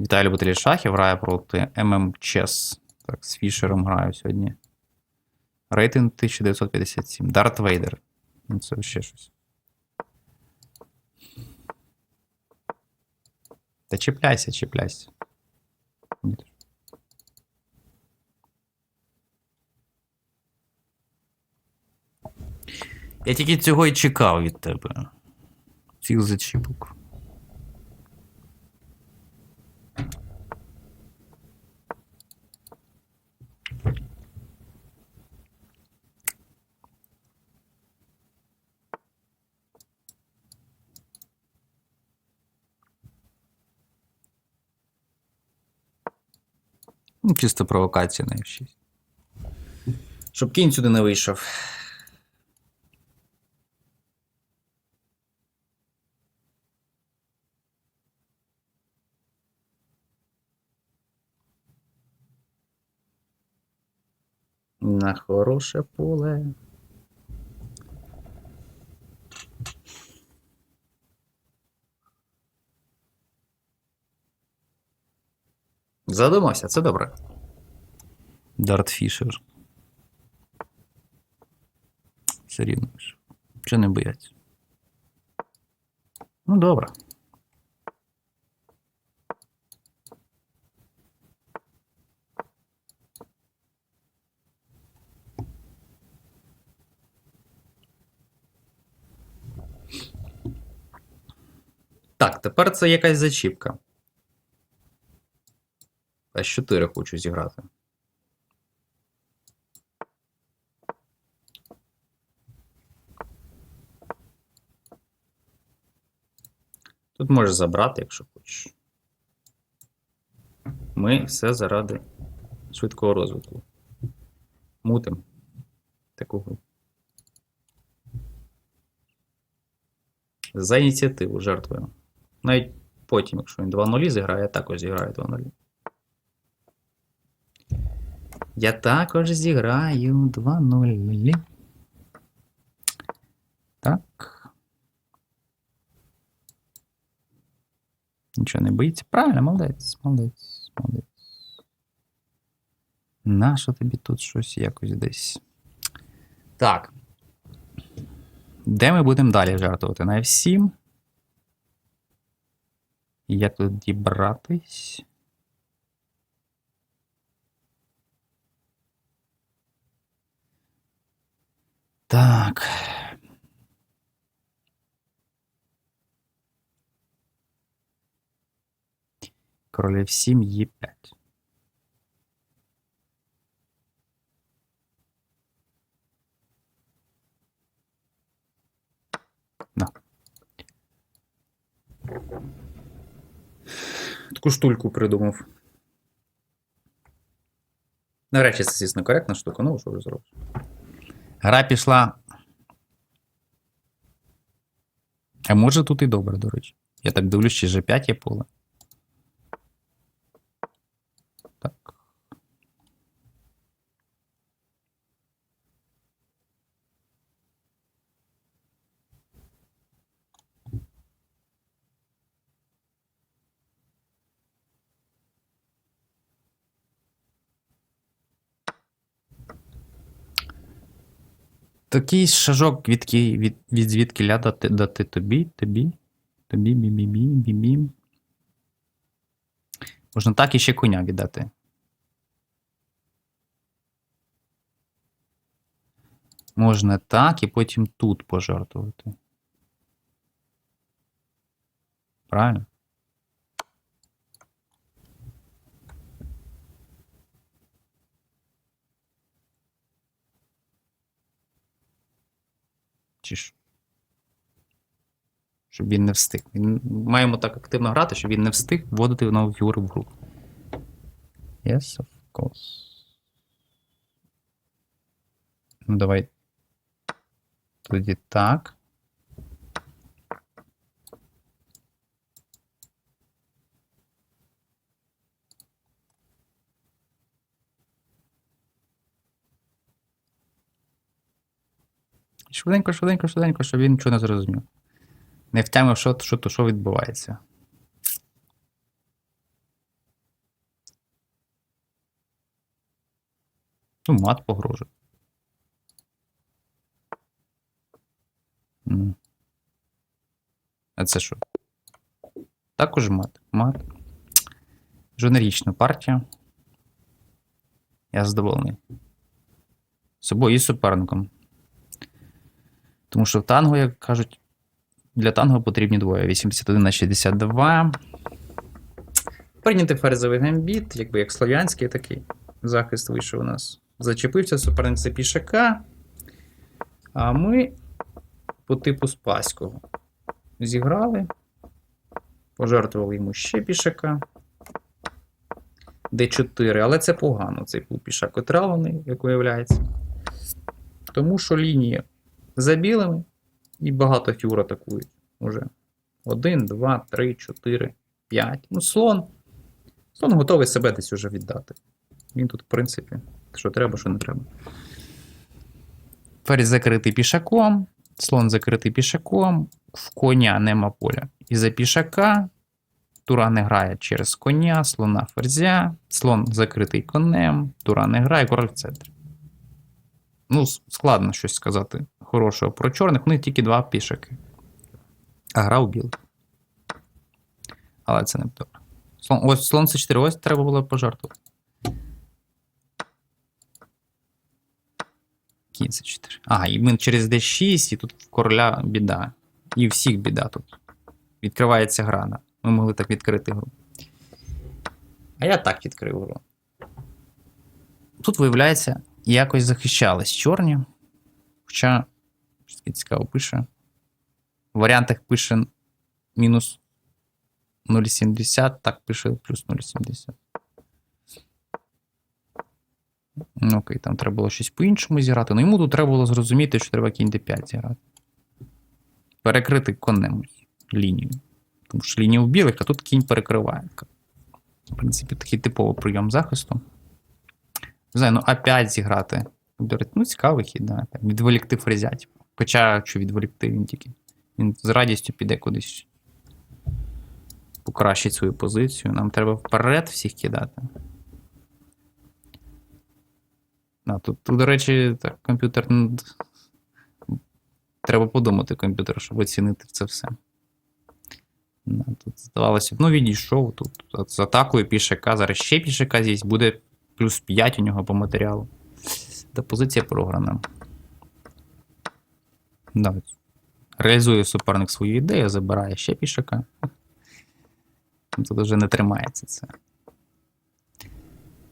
Віталій Любитель шахів грає проти ММ Чес. Так, з Фішером граю сьогодні. Рейтинг 1957. Дарт Вейдер. Ну, це ще щось. Та чіпляйся, чіпляйся. Я тільки цього і чекав від тебе. Цих зачіпок. Ну, чисто провокація на F6. Щоб кінь сюди не вийшов. На хороше поле. Задумався, це добре. Дарт Фішер. Все рівно. Чи не бояться? Ну, добре. Так, тепер це якась зачіпка. А 4 хочу зіграти. Тут можеш забрати, якщо хочеш. Ми все заради швидкого розвитку. Мутим. Такого. За ініціативу жертвуємо. Навіть потім, якщо він 2-0 зіграє, я також зіграю 2-0. Я також зіграю 2-0. Так. Нічого не боїться. Правильно, молодець, молодець, молодець. Нащо тобі тут щось якось десь? Так. Де ми будемо далі жартувати? На F7. Як тут дібратись? Так. Королів 7 Е5. На. Таку штульку придумав. Речі, це, звісно, коректна штука, ну що вже зробиш. Гра пішла. А може тут і добре, до речі. Я так дивлюсь, чи G5 є поле. Такий шажок від, від, від звідки ля дати, дати тобі, тобі, тобі, бі-бі-бі, бі-бі. Можна так і ще коня віддати. Можна так і потім тут пожертвувати. Правильно? Чи? Щоб він не встиг. Він... Маємо так активно грати, щоб він не встиг вводити нову фігуру в гру. Yes, of course. Ну, давай. Тоді так. швиденько, швиденько, швиденько, щоб він нічого не зрозумів. Не втямив, що що, то, що відбувається. Ну, мат погрожує. А це що? Також мат. Мат. Жонерічна партія. Я задоволений. Собою і суперником. Тому що в танго, як кажуть, для танго потрібні двоє. 81 на 62. Прийнятий ферзовий гамбіт, якби як слов'янський такий захист вийшов у нас. Зачепився суперник це пішака. А ми по типу Спаського зіграли. Пожертвували йому ще пішака. Д4, але це погано. Цей пішак отравлений, як виявляється. Тому що лінії за білими і багато фігур атакують уже. Один, два, три, чотири, п'ять. Ну, слон. Слон готовий себе десь уже віддати. Він тут, в принципі, що треба, що не треба. Ферзь закритий пішаком, слон закритий пішаком, в коня нема поля. І за пішака тура не грає через коня, слона ферзя, слон закритий конем, тура не грає, король в центрі. Ну, складно щось сказати хорошого про чорних, у них тільки два пішаки. А гра у білих. Але це не добре. Слон, ось слон це 4 ось треба було пожертвувати. Кінь це 4. Ага, і ми через D6, і тут в короля біда. І всіх біда тут. Відкривається гра. да. Ми могли так відкрити гру. А я так відкрив гру. Тут, виявляється, якось захищались чорні. Хоча, таке цікаво пише. В варіантах пише мінус 0,70, так пише плюс 0,70. Ну, окей, там треба було щось по-іншому зіграти. Ну йому тут треба було зрозуміти, що треба кінь d5 зіграти. Перекрити конем лінію. Тому що лінія у білих, а тут кінь перекриває. В принципі, такий типовий прийом захисту. Не знаю, ну А5 зіграти. Ну, цікавий хід, да. Відволікти фрезя. Типу. Хоча, що відволікти він тільки. Він з радістю піде кудись. Покращить свою позицію. Нам треба вперед всіх кидати. А, тут, тут, до речі, так, комп'ютер. ну, Треба подумати комп'ютер, щоб оцінити це все. Тут здавалося, ну відійшов тут. З атакою пішака. Зараз ще пішака з'їсть, буде плюс 5 у нього по матеріалу. Та позиція програна. Да. Реалізує суперник свою ідею, забирає ще пішака. Тут вже не тримається це.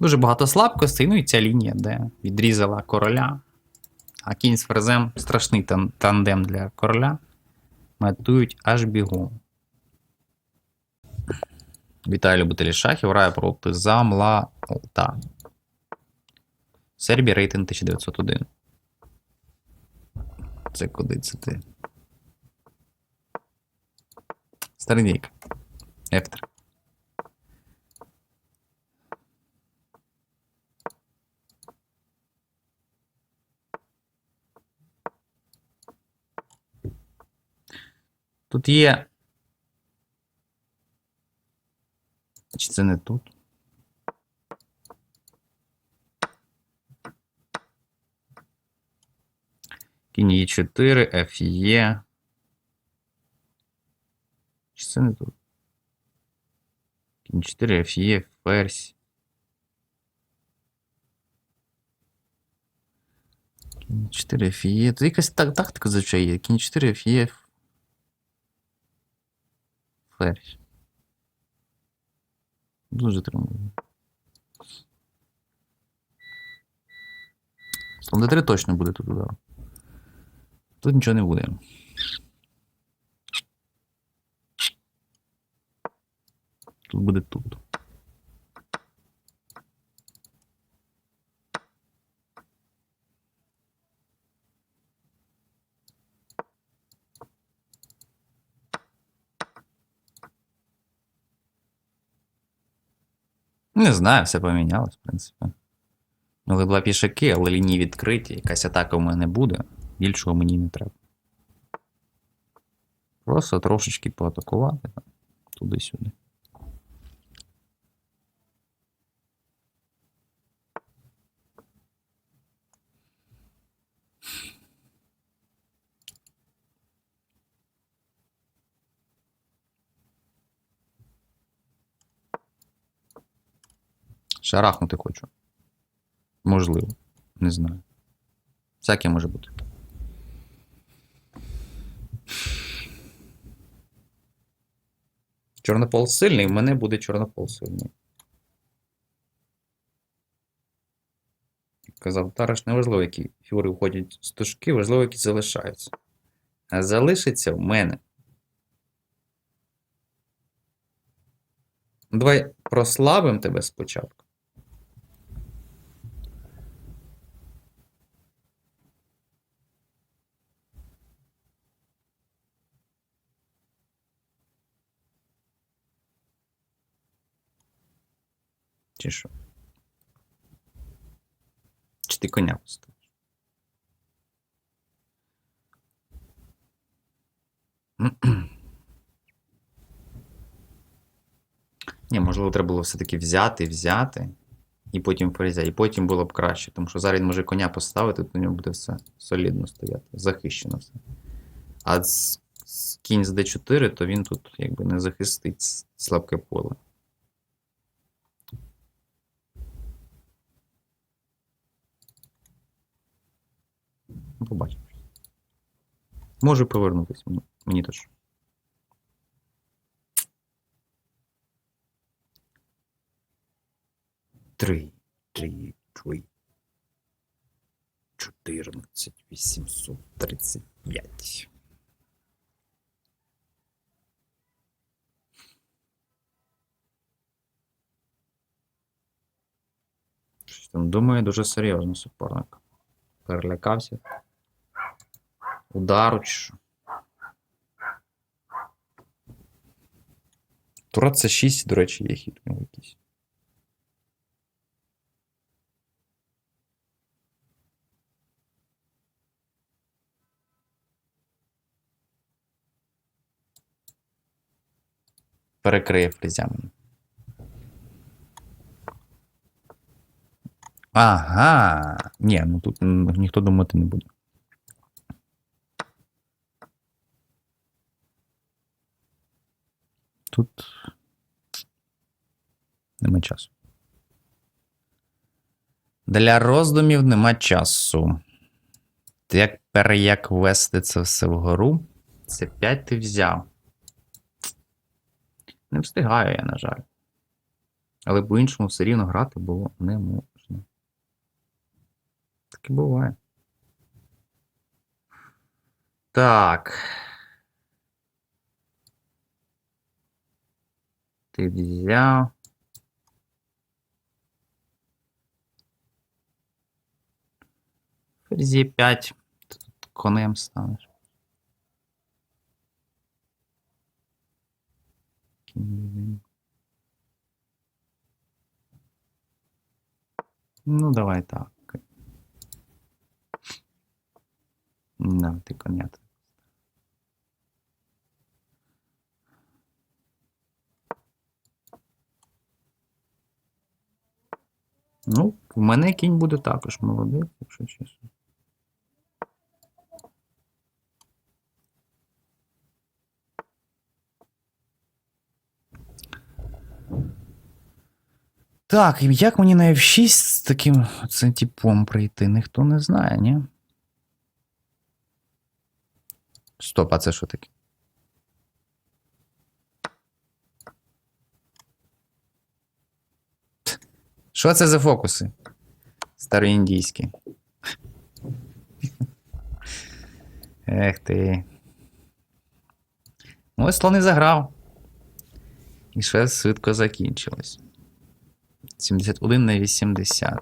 Дуже багато слабкостей, ну і ця лінія, де відрізала короля. А кінь з ферзем страшний тан- тандем для короля. Матують аж бігом. Вітаю любителі шахів, грає проти Замлаута. Сербія рейтинг 1901. Це куди це ти? Старинійка. F3. Тут є. Чи це не тут? Кінь є 4, F є. Чи це не тут? Кінь 4, F є, ферзь. Кінь 4, F є. Тут якась так, тактика зазвичай є. Кінь 4, F. Ферзь. Дуже тримаю. Слон D3 точно буде тут удар. Тут нічого не буде. Тут буде тут. Не знаю, все помінялось, в принципі. Ну, два пішаки, але лінії відкриті, якась атака в мене буде. Більшого мені не треба. Просто трошечки поатакувати туди-сюди. Шарахнути хочу. Можливо, не знаю. Всяке може бути. Чорнопол сильний, в мене буде чорнопол сильний. Казав, Тараш, не важливо, які фігури входять з тушки, важливо, які залишаються. А залишиться в мене. Давай прослабимо тебе спочатку. Чи що? Чи ти коня поставиш? Ні, можливо, треба було все-таки взяти, взяти, і потім ферзя. І потім було б краще, тому що зараз він може коня поставити, то у нього буде все солідно стояти, захищено все. А з, з кінь з d4, то він тут якби не захистить слабке поле. Побачимо. Може повернутися мені, теж. Три, три, три. Чотирнадцять, вісімсот тридцять п'ять. Думає дуже серйозно суперник. Перелякався. Удару чи що? Тура це 6, до речі, є хід у нього якийсь. Перекриє фрезями. Ага. Ні, ну тут ніхто думати не буде. Тут нема часу. Для роздумів нема часу. Як ввести це все вгору? Це 5 ти взяв. Не встигаю я, на жаль. Але по-іншому все рівно грати було не можна. Таке буває. Так. Ти взяв. Ферзі 5. Ти тут конем станеш. Ну, давай так. Да, ти коня. Ну, в мене кінь буде також молодець, якщо чесно. Так, і як мені на F6 з таким цим типом прийти, ніхто не знає, ні? Стоп, а це що таке? Що це за фокуси? Староіндійські. Ех ти. Ну, ось слон і заграв. І ще швидко закінчилось. 71 на 80.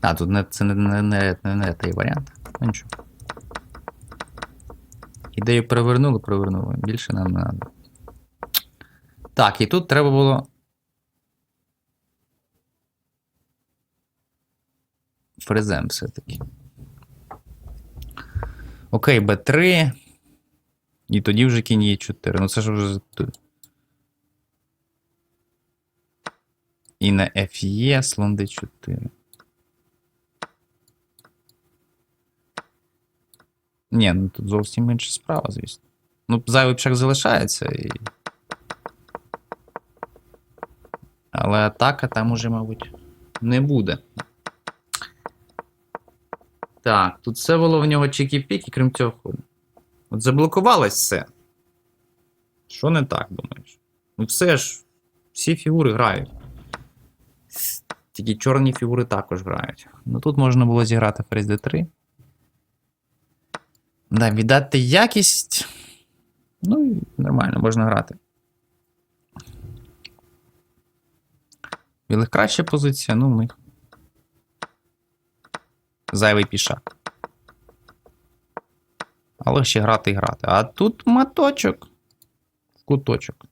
А, тут не, це не, не, не, не, не той варіант. Ну нічого. Ідею перевернули, перевернули. Більше нам не треба. Так, і тут треба було. Фрезем все-таки. Окей, Б3. І тоді вже кінь є 4. Ну це ж вже. І на FE слон D4. Ні, ну тут зовсім інша справа, звісно. Ну, зайвий пшак залишається і. Але атака там уже, мабуть, не буде. Так, тут все було в нього чікі-піки, крім цього ходу. От заблокувалось все. Що не так, думаєш? Ну все ж, всі фігури грають. Тільки чорні фігури також грають. Ну тут можна було зіграти ферзь d3. Да, віддати якість. Ну, і нормально, можна грати. Білих краща позиція, ну ми. Зайвий пішак. Але ще грати і грати. А тут маточок. Куточок.